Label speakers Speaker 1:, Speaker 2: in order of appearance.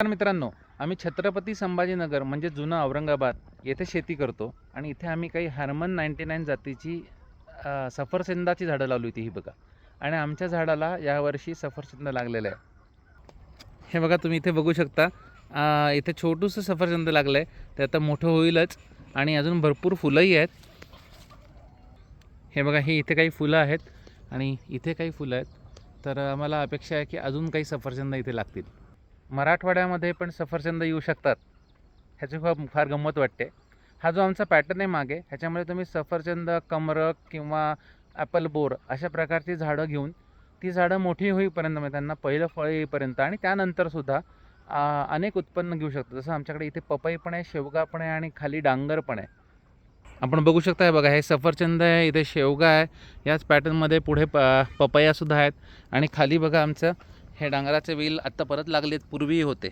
Speaker 1: नमस्कार मित्रांनो आम्ही छत्रपती संभाजीनगर म्हणजे जुनं औरंगाबाद येथे शेती करतो आणि इथे आम्ही काही हार्मन नाईन्टी नाईन जातीची सफरचंदाची झाडं लावली होती ही बघा. आणि आमच्या झाडाला यावर्षी सफरचंद लागलेलं आहे. हे बघा तुम्ही इथे बघू शकता इथे छोटूसं सफरचंद लागलं आहे ते आता मोठं होईलच आणि अजून भरपूर फुलंही आहेत. हे बघा ही इथे काही फुलं आहेत आणि इथे काही फुलं आहेत. तर आम्हाला अपेक्षा आहे की अजून काही सफरचंद इथे लागतील. मराठवाड्यामध्ये पण सफरचंद येऊ शकतात ह्याची खूप फार गंमत वाटते. हा जो आमचा पॅटर्न आहे मागे ह्याच्यामध्ये तुम्ही सफरचंद कमरक किंवा ॲपल बोर अशा प्रकारची झाडं घेऊन ती झाडं मोठी होईपर्यंत म्हणजे त्यांना पहिलं फळ येईपर्यंत आणि त्यानंतरसुद्धा अनेक उत्पन्न घेऊ शकतो जसं आमच्याकडे इथे पपई पण आहे शेवगा पण आहे आणि खाली डांगर पण आहे. आपण बघू शकता हे बघा हे सफरचंद आहे इथे शेवगा आहे याच पॅटर्नमध्ये पुढे प पपयासुद्धा आहेत आणि खाली बघा आमचं हे डांगराचे वेल आत्ता परत लागलेत पूर्वी होते.